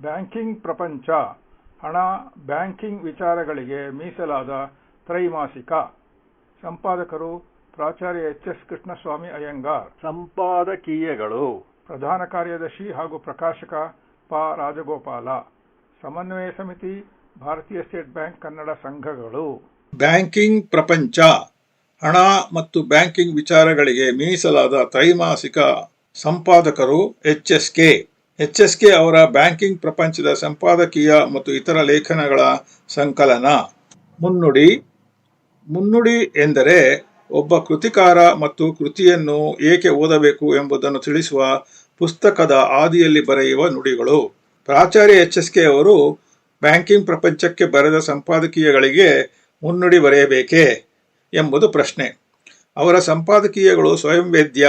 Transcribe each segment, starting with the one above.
Banking ಪ್ರಪಂಚ. ಹಣ banking ವಿಚಾರಗಳಿಗೆ ಮೀಸಲಾದ ತ್ರೈಮಾಸಿಕ. ಸಂಪಾದಕರು ಪ್ರಾಚಾರ್ಯ ಎಚ್ ಎಸ್ ಕೃಷ್ಣಸ್ವಾಮಿ ಅಯ್ಯಂಗಾರ್. ಸಂಪಾದಕೀಯಗಳು. ಪ್ರಧಾನ ಕಾರ್ಯದರ್ಶಿ ಹಾಗೂ ಪ್ರಕಾಶಕ ಪ ರಾಜಗೋಪಾಲ. ಸಮನ್ವಯ ಸಮಿತಿ ಭಾರತೀಯ ಸ್ಟೇಟ್ ಬ್ಯಾಂಕ್ ಕನ್ನಡ ಸಂಘಗಳು. ಬ್ಯಾಂಕಿಂಗ್ ಪ್ರಪಂಚ. ಹಣ ಮತ್ತು ಬ್ಯಾಂಕಿಂಗ್ ವಿಚಾರಗಳಿಗೆ ಮೀಸಲಾದ ತ್ರೈಮಾಸಿಕ. ಸಂಪಾದಕರು H S K. H S K ಅವರ ಬ್ಯಾಂಕಿಂಗ್ ಪ್ರಪಂಚದ ಸಂಪಾದಕೀಯ ಮತ್ತು ಇತರ ಲೇಖನಗಳ ಸಂಕಲನ. ಮುನ್ನುಡಿ. ಮುನ್ನುಡಿ ಎಂದರೆ ಒಬ್ಬ ಕೃತಿಕಾರ ಮತ್ತು ಕೃತಿಯನ್ನು ಏಕೆ ಓದಬೇಕು ಎಂಬುದನ್ನು ತಿಳಿಸುವ ಪುಸ್ತಕದ ಆದಿಯಲ್ಲಿ ಬರೆಯುವ ನುಡಿಗಳು. ಪ್ರಾಚಾರ್ಯ ಎಚ್ ಎಸ್ ಕೆ ಅವರು ಬ್ಯಾಂಕಿಂಗ್ ಪ್ರಪಂಚಕ್ಕೆ ಬರೆದ ಸಂಪಾದಕೀಯಗಳಿಗೆ ಮುನ್ನುಡಿ ಬರೆಯಬೇಕೇ ಎಂಬುದು ಪ್ರಶ್ನೆ. ಅವರ ಸಂಪಾದಕೀಯಗಳು ಸ್ವಯಂವೇದ್ಯ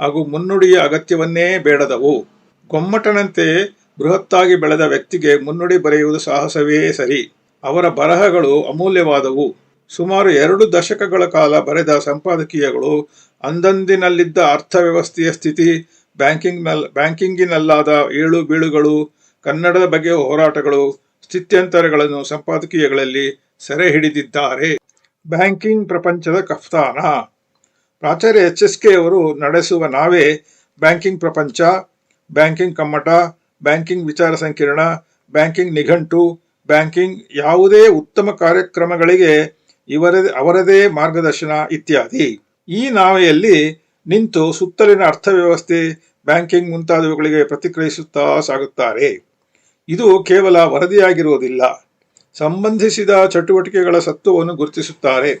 ಹಾಗೂ ಮುನ್ನುಡಿಯ ಅಗತ್ಯವನ್ನೇ ಬೇಡದವು. ಗೊಮ್ಮಟನಂತೆ ಬೃಹತ್ತಾಗಿ ಬೆಳೆದ ವ್ಯಕ್ತಿಗೆ ಮುನ್ನುಡಿ ಬರೆಯುವುದು ಸಾಹಸವೇ ಸರಿ. ಅವರ ಬರಹಗಳು ಅಮೂಲ್ಯವಾದವು. ಸುಮಾರು ಎರಡು ದಶಕಗಳ ಕಾಲ ಬರೆದ ಸಂಪಾದಕೀಯಗಳು ಅಂದಂದಿನಲ್ಲಿದ್ದ ಅರ್ಥವ್ಯವಸ್ಥೆಯ ಸ್ಥಿತಿ ಬ್ಯಾಂಕಿಂಗ್ನಲ್ ಬ್ಯಾಂಕಿಂಗಿನಲ್ಲಾದ ಏಳು ಬೀಳುಗಳು, ಕನ್ನಡದ ಬಗ್ಗೆ ಹೋರಾಟಗಳು, ಸ್ಥಿತ್ಯಂತರಗಳನ್ನು ಸಂಪಾದಕೀಯಗಳಲ್ಲಿ ಸೆರೆ ಹಿಡಿದಿದ್ದಾರೆ. ಬ್ಯಾಂಕಿಂಗ್ ಪ್ರಪಂಚದ ಕಫ್ತಾನ ಪ್ರಾಚಾರ್ಯ ಎಚ್ ಎಸ್ ಕೆ ಅವರು ನಡೆಸುವ ನಾವೇ ಬ್ಯಾಂಕಿಂಗ್ ಪ್ರಪಂಚ. ಬ್ಯಾಂಕಿಂಗ್ ಕಮ್ಮಟ, ಬ್ಯಾಂಕಿಂಗ್ ವಿಚಾರ ಸಂಕಿರಣ, ಬ್ಯಾಂಕಿಂಗ್ ನಿಘಂಟು, ಬ್ಯಾಂಕಿಂಗ್ ಯಾವುದೇ ಉತ್ತಮ ಕಾರ್ಯಕ್ರಮಗಳಿಗೆ ಇವರದೇ ಅವರದೇ ಮಾರ್ಗದರ್ಶನ ಇತ್ಯಾದಿ. ಈ ನಾವೆಯಲ್ಲಿ ನಿಂತು ಸುತ್ತಲಿನ ಅರ್ಥವ್ಯವಸ್ಥೆ, ಬ್ಯಾಂಕಿಂಗ್ ಮುಂತಾದವುಗಳಿಗೆ ಪ್ರತಿಕ್ರಿಯಿಸುತ್ತಾ ಸಾಗುತ್ತಾರೆ. ಇದು ಕೇವಲ ವರದಿಯಾಗಿರುವುದಿಲ್ಲ. ಸಂಬಂಧಿಸಿದ ಚಟುವಟಿಕೆಗಳ ಸತ್ವವನ್ನು ಗುರುತಿಸುತ್ತಾರೆ.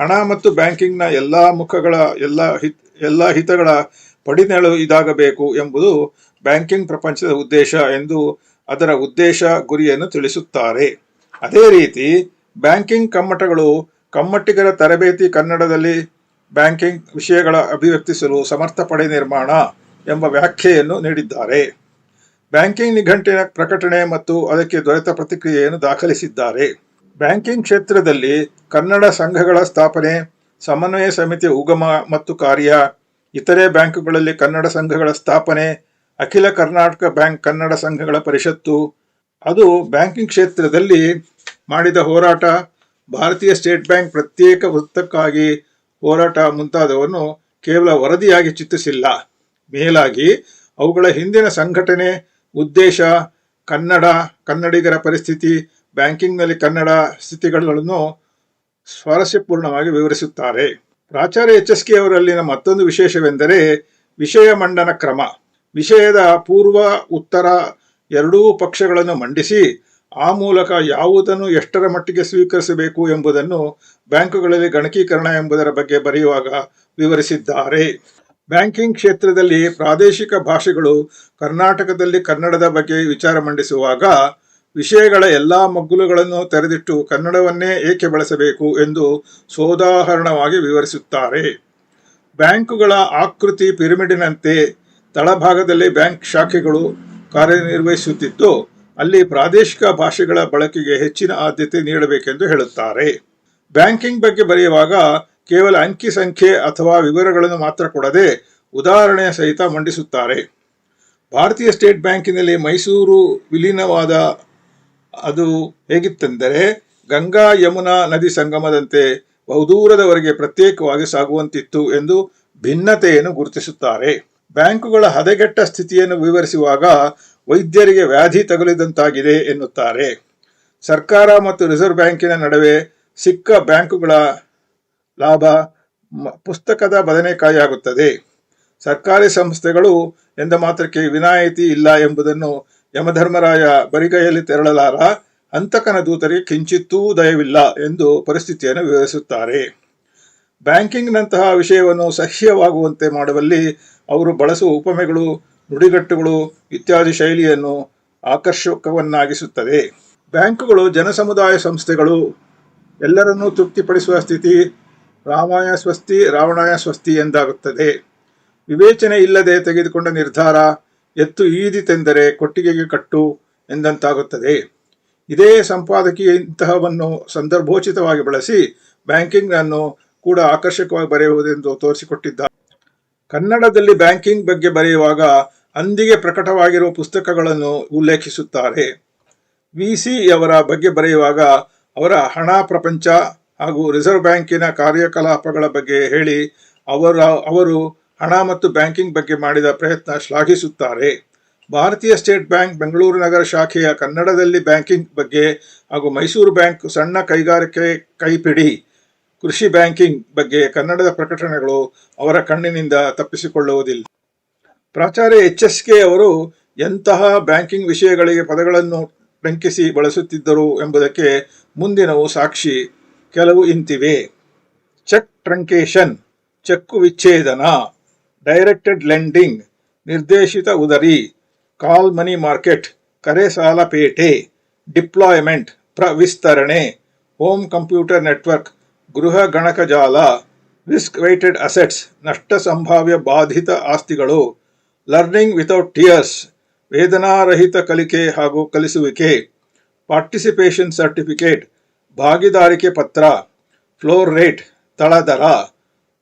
ಹಣ ಮತ್ತು ಬ್ಯಾಂಕಿಂಗ್ನ ಎಲ್ಲ ಮುಖಗಳ, ಎಲ್ಲ ಹಿತ್, ಎಲ್ಲ ಹಿತಗಳ ಪಡಿನೆಳು ಇದಾಗಬೇಕು ಎಂಬುದು ಬ್ಯಾಂಕಿಂಗ್ ಪ್ರಪಂಚದ ಉದ್ದೇಶ ಎಂದು ಅದರ ಉದ್ದೇಶ ಗುರಿಯನ್ನು ತಿಳಿಸುತ್ತಾರೆ. ಅದೇ ರೀತಿ ಬ್ಯಾಂಕಿಂಗ್ ಕಮ್ಮಟಗಳು ಕಮ್ಮಟ್ಟಿಗರ ತರಬೇತಿ ಕನ್ನಡದಲ್ಲಿ ಬ್ಯಾಂಕಿಂಗ್ ವಿಷಯಗಳ ಅಭಿವ್ಯಕ್ತಿಸಲು ಸಮರ್ಥ ಪಡೆ ನಿರ್ಮಾಣ ಎಂಬ ವ್ಯಾಖ್ಯೆಯನ್ನು ನೀಡಿದ್ದಾರೆ. ಬ್ಯಾಂಕಿಂಗ್ ನಿಘಂಟಿನ ಪ್ರಕಟಣೆ ಮತ್ತು ಅದಕ್ಕೆ ದೊರೆತ ಪ್ರತಿಕ್ರಿಯೆಯನ್ನು ದಾಖಲಿಸಿದ್ದಾರೆ. ಬ್ಯಾಂಕಿಂಗ್ ಕ್ಷೇತ್ರದಲ್ಲಿ ಕನ್ನಡ ಸಂಘಗಳ ಸ್ಥಾಪನೆ, ಸಮನ್ವಯ ಸಮಿತಿ ಉಗಮ ಮತ್ತು ಕಾರ್ಯ ಇತರೆ ಬ್ಯಾಂಕುಗಳಲ್ಲಿ ಕನ್ನಡ ಸಂಘಗಳ ಸ್ಥಾಪನೆ, ಅಖಿಲ ಕರ್ನಾಟಕ ಬ್ಯಾಂಕ್ ಕನ್ನಡ ಸಂಘಗಳ ಪರಿಷತ್ತು, ಅದು ಬ್ಯಾಂಕಿಂಗ್ ಕ್ಷೇತ್ರದಲ್ಲಿ ಮಾಡಿದ ಹೋರಾಟ, ಭಾರತೀಯ ಸ್ಟೇಟ್ ಬ್ಯಾಂಕ್ ಪ್ರತ್ಯೇಕ ವೃತ್ತಕ್ಕಾಗಿ ಹೋರಾಟ ಮುಂತಾದವನ್ನು ಕೇವಲ ವರದಿಯಾಗಿ ಚಿತ್ರಿಸಿಲ್ಲ. ಮೇಲಾಗಿ ಅವುಗಳ ಹಿಂದಿನ ಸಂಘಟನೆ ಉದ್ದೇಶ, ಕನ್ನಡ, ಕನ್ನಡಿಗರ ಪರಿಸ್ಥಿತಿ, ಬ್ಯಾಂಕಿಂಗ್ನಲ್ಲಿ ಕನ್ನಡ ಸ್ಥಿತಿಗಳನ್ನು ಸ್ವಾರಸ್ಯಪೂರ್ಣವಾಗಿ ವಿವರಿಸುತ್ತಾರೆ. ಪ್ರಾಚಾರ್ಯ ಎಚ್ ಎಸ್ ಕೆ ಅವರಲ್ಲಿನ ಮತ್ತೊಂದು ವಿಶೇಷವೆಂದರೆ ವಿಷಯ ಮಂಡನ ಕ್ರಮ. ವಿಷಯದ ಪೂರ್ವ, ಉತ್ತರ ಎರಡೂ ಪಕ್ಷಗಳನ್ನು ಮಂಡಿಸಿ ಆ ಮೂಲಕ ಯಾವುದನ್ನು ಎಷ್ಟರ ಮಟ್ಟಿಗೆ ಸ್ವೀಕರಿಸಬೇಕು ಎಂಬುದನ್ನು ಬ್ಯಾಂಕುಗಳಲ್ಲಿ ಗಣಕೀಕರಣ ಎಂಬುದರ ಬಗ್ಗೆ ಬರೆಯುವಾಗ ವಿವರಿಸಿದ್ದಾರೆ. ಬ್ಯಾಂಕಿಂಗ್ ಕ್ಷೇತ್ರದಲ್ಲಿ ಪ್ರಾದೇಶಿಕ ಭಾಷೆಗಳು ಕರ್ನಾಟಕದಲ್ಲಿ ಕನ್ನಡದ ಬಗ್ಗೆ ವಿಚಾರ ಮಂಡಿಸುವಾಗ ವಿಷಯಗಳ ಎಲ್ಲ ಮಗ್ಗುಲುಗಳನ್ನು ತೆರೆದಿಟ್ಟು ಕನ್ನಡವನ್ನೇ ಏಕೆ ಬಳಸಬೇಕು ಎಂದು ಸೋದಾಹರಣವಾಗಿ ವಿವರಿಸುತ್ತಾರೆ. ಬ್ಯಾಂಕುಗಳ ಆಕೃತಿ ಪಿರಮಿಡಿನಂತೆ ತಳಭಾಗದಲ್ಲಿ ಬ್ಯಾಂಕ್ ಶಾಖೆಗಳು ಕಾರ್ಯನಿರ್ವಹಿಸುತ್ತಿದ್ದು, ಅಲ್ಲಿ ಪ್ರಾದೇಶಿಕ ಭಾಷೆಗಳ ಬಳಕೆಗೆ ಹೆಚ್ಚಿನ ಆದ್ಯತೆ ನೀಡಬೇಕೆಂದು ಹೇಳುತ್ತಾರೆ. ಬ್ಯಾಂಕಿಂಗ್ ಬಗ್ಗೆ ಬರೆಯುವಾಗ ಕೇವಲ ಅಂಕಿ ಸಂಖ್ಯೆ ಅಥವಾ ವಿವರಗಳನ್ನು ಮಾತ್ರ ಕೊಡದೆ ಉದಾಹರಣೆಯ ಸಹಿತ ಮಂಡಿಸುತ್ತಾರೆ. ಭಾರತೀಯ ಸ್ಟೇಟ್ ಬ್ಯಾಂಕಿನಲ್ಲಿ ಮೈಸೂರು ವಿಲೀನವಾದ ಅದು ಹೇಗಿತ್ತೆಂದರೆ ಗಂಗಾ ಯಮುನಾ ನದಿ ಸಂಗಮದಂತೆ ಬಹುದೂರದವರೆಗೆ ಪ್ರತ್ಯೇಕವಾಗಿ ಸಾಗುವಂತಿತ್ತು ಎಂದು ಭಿನ್ನತೆಯನ್ನು ಗುರುತಿಸುತ್ತಾರೆ. ಬ್ಯಾಂಕುಗಳ ಹದಗೆಟ್ಟ ಸ್ಥಿತಿಯನ್ನು ವಿವರಿಸುವಾಗ ವೈದ್ಯರಿಗೆ ವ್ಯಾಧಿ ತಗುಲಿದಂತಾಗಿದೆ ಎನ್ನುತ್ತಾರೆ. ಸರ್ಕಾರ ಮತ್ತು ರಿಸರ್ವ್ ಬ್ಯಾಂಕಿನ ನಡುವೆ ಸಿಕ್ಕ ಬ್ಯಾಂಕುಗಳ ಲಾಭ ಪುಸ್ತಕದ ಬದನೆಕಾಯಿಯಾಗುತ್ತದೆ. ಸರ್ಕಾರಿ ಸಂಸ್ಥೆಗಳು ಎಂದ ಮಾತ್ರಕ್ಕೆ ವಿನಾಯಿತಿ ಇಲ್ಲ ಎಂಬುದನ್ನು ಯಮಧರ್ಮರಾಯ ಬರಿಗೈಯಲ್ಲಿ ತೆರಳಲಾರ ಅಂತಕನ ದೂತರಿಗೆ ಕಿಂಚಿತ್ತೂ ದಯವಿಲ್ಲ ಎಂದು ಪರಿಸ್ಥಿತಿಯನ್ನು ವಿವರಿಸುತ್ತಾರೆ. ಬ್ಯಾಂಕಿಂಗ್ನಂತಹ ವಿಷಯವನ್ನು ಸಹ್ಯವಾಗುವಂತೆ ಮಾಡುವಲ್ಲಿ ಅವರು ಬಳಸುವ ಉಪಮೆಗಳು, ನುಡಿಗಟ್ಟುಗಳು ಇತ್ಯಾದಿ ಶೈಲಿಯನ್ನು ಆಕರ್ಷಕವನ್ನಾಗಿಸುತ್ತದೆ. ಬ್ಯಾಂಕುಗಳು ಜನಸಮುದಾಯ ಸಂಸ್ಥೆಗಳು, ಎಲ್ಲರನ್ನೂ ತೃಪ್ತಿಪಡಿಸುವ ಸ್ಥಿತಿ ರಾಮಾಯ ಸ್ವಸ್ತಿ ರಾವಣಾಯ ಸ್ವಸ್ತಿ ಎಂದಾಗುತ್ತದೆ. ವಿವೇಚನೆ ಇಲ್ಲದೆ ತೆಗೆದುಕೊಂಡ ನಿರ್ಧಾರ ಎತ್ತು ಈದಿತೆಂದರೆ ಕೊಟ್ಟಿಗೆಗೆ ಕಟ್ಟು ಎಂದಂತಾಗುತ್ತದೆ. ಇದೇ ಸಂಪಾದಕೀಯ ಇಂತಹವನ್ನು ಸಂದರ್ಭೋಚಿತವಾಗಿ ಬಳಸಿ ಬ್ಯಾಂಕಿಂಗ್ ಅನ್ನು ಕೂಡ ಆಕರ್ಷಕವಾಗಿ ಬರೆಯುವುದೆಂದು ತೋರಿಸಿಕೊಟ್ಟಿದ್ದಾರೆ. ಕನ್ನಡದಲ್ಲಿ ಬ್ಯಾಂಕಿಂಗ್ ಬಗ್ಗೆ ಬರೆಯುವಾಗ ಅಂದಿಗೆ ಪ್ರಕಟವಾಗಿರುವ ಪುಸ್ತಕಗಳನ್ನು ಉಲ್ಲೇಖಿಸುತ್ತಾರೆ. ವಿ ಸಿ ಅವರ ಬಗ್ಗೆ ಬರೆಯುವಾಗ ಅವರ ಹಣ ಪ್ರಪಂಚ ಹಾಗೂ ರಿಸರ್ವ್ ಬ್ಯಾಂಕಿನ ಕಾರ್ಯಕಲಾಪಗಳ ಬಗ್ಗೆ ಹೇಳಿ ಅವರ, ಅವರು ಹಣ ಮತ್ತು ಬ್ಯಾಂಕಿಂಗ್ ಬಗ್ಗೆ ಮಾಡಿದ ಪ್ರಯತ್ನ ಶ್ಲಾಘಿಸುತ್ತಾರೆ. ಭಾರತೀಯ ಸ್ಟೇಟ್ ಬ್ಯಾಂಕ್ ಬೆಂಗಳೂರು ನಗರ ಶಾಖೆಯ ಕನ್ನಡದಲ್ಲಿ ಬ್ಯಾಂಕಿಂಗ್ ಬಗ್ಗೆ ಹಾಗೂ ಮೈಸೂರು ಬ್ಯಾಂಕ್ ಸಣ್ಣ ಕೈಗಾರಿಕೆ ಕೈಪಿಡಿ ಕೃಷಿ ಬ್ಯಾಂಕಿಂಗ್ ಬಗ್ಗೆ ಕನ್ನಡದ ಪ್ರಕಟಣೆಗಳು ಅವರ ಕಣ್ಣಿನಿಂದ ತಪ್ಪಿಸಿಕೊಳ್ಳುವುದಿಲ್ಲ. ಪ್ರಾಚಾರ್ಯ ಎಚ್ ಎಸ್ ಕೆ ಅವರು ಎಂತಹ ಬ್ಯಾಂಕಿಂಗ್ ವಿಷಯಗಳಿಗೆ ಪದಗಳನ್ನು ಟಂಕಿಸಿ ಬಳಸುತ್ತಿದ್ದರು ಎಂಬುದಕ್ಕೆ ಮುಂದಿನವು ಸಾಕ್ಷಿ ಕೆಲವು ಇಂತಿವೆ. ಚೆಕ್ ಟ್ರಂಕೇಶನ್, ಚೆಕ್ಕು ವಿಚ್ಛೇದನ. ಡೈರೆಕ್ಟೆಡ್ ಲೆಂಡಿಂಗ್, ನಿರ್ದೇಶಿತ ಉದರಿ, ಕಾಲ್ ಮನಿ ಮಾರ್ಕೆಟ್, ಕರೆ ಸಾಲ ಪೇಟೆ, ಡಿಪ್ಲಾಯ್ಮೆಂಟ್, ಪ್ರ ವಿಸ್ತರಣೆ, ಹೋಮ್ ಕಂಪ್ಯೂಟರ್ ನೆಟ್ವರ್ಕ್, ಗೃಹ ಗಣಕಜಾಲ ರಿಸ್ಕ್ ವೈಟೆಡ್ ಅಸೆಟ್ಸ್, ನಷ್ಟ ಸಂಭಾವ್ಯ ಬಾಧಿತ ಆಸ್ತಿಗಳು, ಲರ್ನಿಂಗ್ ವಿತೌಟ್ ಟಿಯರ್ಸ್, ವೇದನಾರಹಿತ ಕಲಿಕೆ ಹಾಗೂ ಕಲಿಸುವಿಕೆ, ಪಾರ್ಟಿಸಿಪೇಷನ್ ಸರ್ಟಿಫಿಕೇಟ್, ಭಾಗಿದಾರಿಕೆ ಪತ್ರ, ಫ್ಲೋರ್ ರೇಟ್ ತಳದರ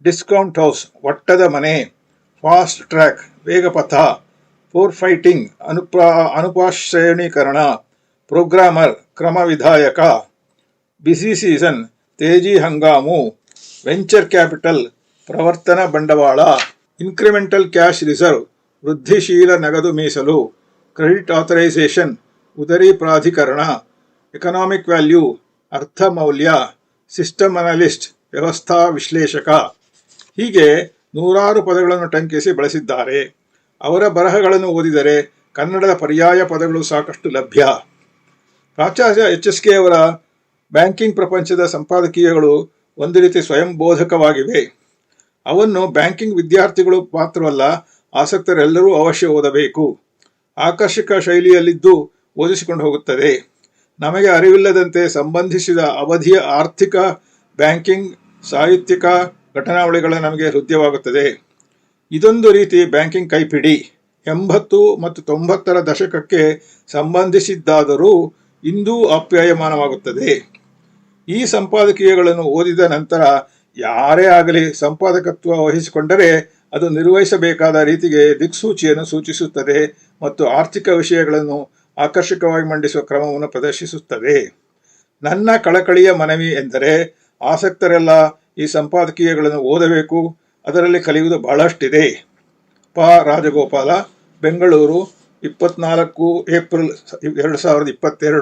ಡಿಸ್ಕೌಂಟ್ ಹೌಸ್, ಒಟ್ಟದ ಮನೆ ಫಾಸ್ಟ್ ಟ್ರ್ಯಾಕ್, ವೇಗಪಥ ಫೋರ್ ಫೈಟಿಂಗ್ ಅನುಪ್ರಾ ಅನುಪಾಶ್ರೇಣೀಕರಣ ಪ್ರೋಗ್ರಾಮರ್ ಕ್ರಮ ವಿಧಾಯಕ ಬಿಸಿ ಸೀಸನ್, ತೇಜಿ ಹಂಗಾಮು, ವೆಂಚರ್ ಕ್ಯಾಪಿಟಲ್, ಪ್ರವರ್ತನ ಬಂಡವಾಳ, ಇನ್ಕ್ರಿಮೆಂಟಲ್ ಕ್ಯಾಶ್ ರಿಸರ್ವ್, ವೃದ್ಧಿಶೀಲ ನಗದು ಮೀಸಲು, ಕ್ರೆಡಿಟ್ ಆಥರೈಸೇಷನ್, ಉದರಿ ಪ್ರಾಧಿಕರಣ, ಎಕನಾಮಿಕ್ ವ್ಯಾಲ್ಯೂ, ಅರ್ಥ ಮೌಲ್ಯ, ಸಿಸ್ಟಮ್ ಅನಲಿಸ್ಟ್, ವ್ಯವಸ್ಥಾ ವಿಶ್ಲೇಷಕ. ಹೀಗೆ ನೂರಾರು ಪದಗಳನ್ನು ಟಂಕಿಸಿ ಬಳಸಿದ್ದಾರೆ. ಅವರ ಬರಹಗಳನ್ನು ಓದಿದರೆ ಕನ್ನಡದ ಪರ್ಯಾಯ ಪದಗಳು ಸಾಕಷ್ಟು ಲಭ್ಯ. ಪ್ರಾಚಾರ್ಯ ಎಚ್ ಎಸ್ ಕೆ ಅವರ ಬ್ಯಾಂಕಿಂಗ್ ಪ್ರಪಂಚದ ಸಂಪಾದಕೀಯಗಳು ಒಂದು ರೀತಿ ಸ್ವಯಂ ಬೋಧಕವಾಗಿವೆ ಅವನ್ನು ಬ್ಯಾಂಕಿಂಗ್ ವಿದ್ಯಾರ್ಥಿಗಳು ಮಾತ್ರವಲ್ಲ, ಆಸಕ್ತರೆಲ್ಲರೂ ಅವಶ್ಯ ಓದಬೇಕು. ಆಕರ್ಷಕ ಶೈಲಿಯಲ್ಲಿದ್ದು ಓದಿಸಿಕೊಂಡು ಹೋಗುತ್ತದೆ. ನಮಗೆ ಅರಿವಿಲ್ಲದಂತೆ ಸಂಬಂಧಿಸಿದ ಅವಧಿಯ ಆರ್ಥಿಕ, ಬ್ಯಾಂಕಿಂಗ್, ಸಾಹಿತ್ಯಿಕ ಘಟನಾವಳಿಗಳ ನಮಗೆ ಹೃದಯವಾಗುತ್ತದೆ ಇದೊಂದು ರೀತಿ ಬ್ಯಾಂಕಿಂಗ್ ಕೈಪಿಡಿ ಎಂಬತ್ತು ಮತ್ತು ತೊಂಬತ್ತರ ದಶಕಕ್ಕೆ ಸಂಬಂಧಿಸಿದ್ದಾದರೂ ಇಂದೂ ಅಪ್ಯಾಯಮಾನವಾಗುತ್ತದೆ. ಈ ಸಂಪಾದಕೀಯಗಳನ್ನು ಓದಿದ ನಂತರ ಯಾರೇ ಆಗಲಿ ಸಂಪಾದಕತ್ವ ವಹಿಸಿಕೊಂಡರೆ ಅದು ನಿರ್ವಹಿಸಬೇಕಾದ ರೀತಿಗೆ ದಿಕ್ಸೂಚಿಯನ್ನು ಸೂಚಿಸುತ್ತದೆ ಮತ್ತು ಆರ್ಥಿಕ ವಿಷಯಗಳನ್ನು ಆಕರ್ಷಕವಾಗಿ ಮಂಡಿಸುವ ಕ್ರಮವನ್ನು ಪ್ರದರ್ಶಿಸುತ್ತದೆ. ನನ್ನ ಕಳಕಳಿಯ ಮನವಿ ಎಂದರೆ ಆಸಕ್ತರೆಲ್ಲ ಈ ಸಂಪಾದಕೀಯಗಳನ್ನು ಓದಬೇಕು. ಅದರಲ್ಲಿ ಕಲಿಯುವುದು ಬಹಳಷ್ಟಿದೆ. ಪ. ರಾಜಗೋಪಾಲ ಬೆಂಗಳೂರು ಇಪ್ಪತ್ನಾಲ್ಕು ಏಪ್ರಿಲ್ ಎರಡು ಸಾವಿರದ ಇಪ್ಪತ್ತೆರಡು.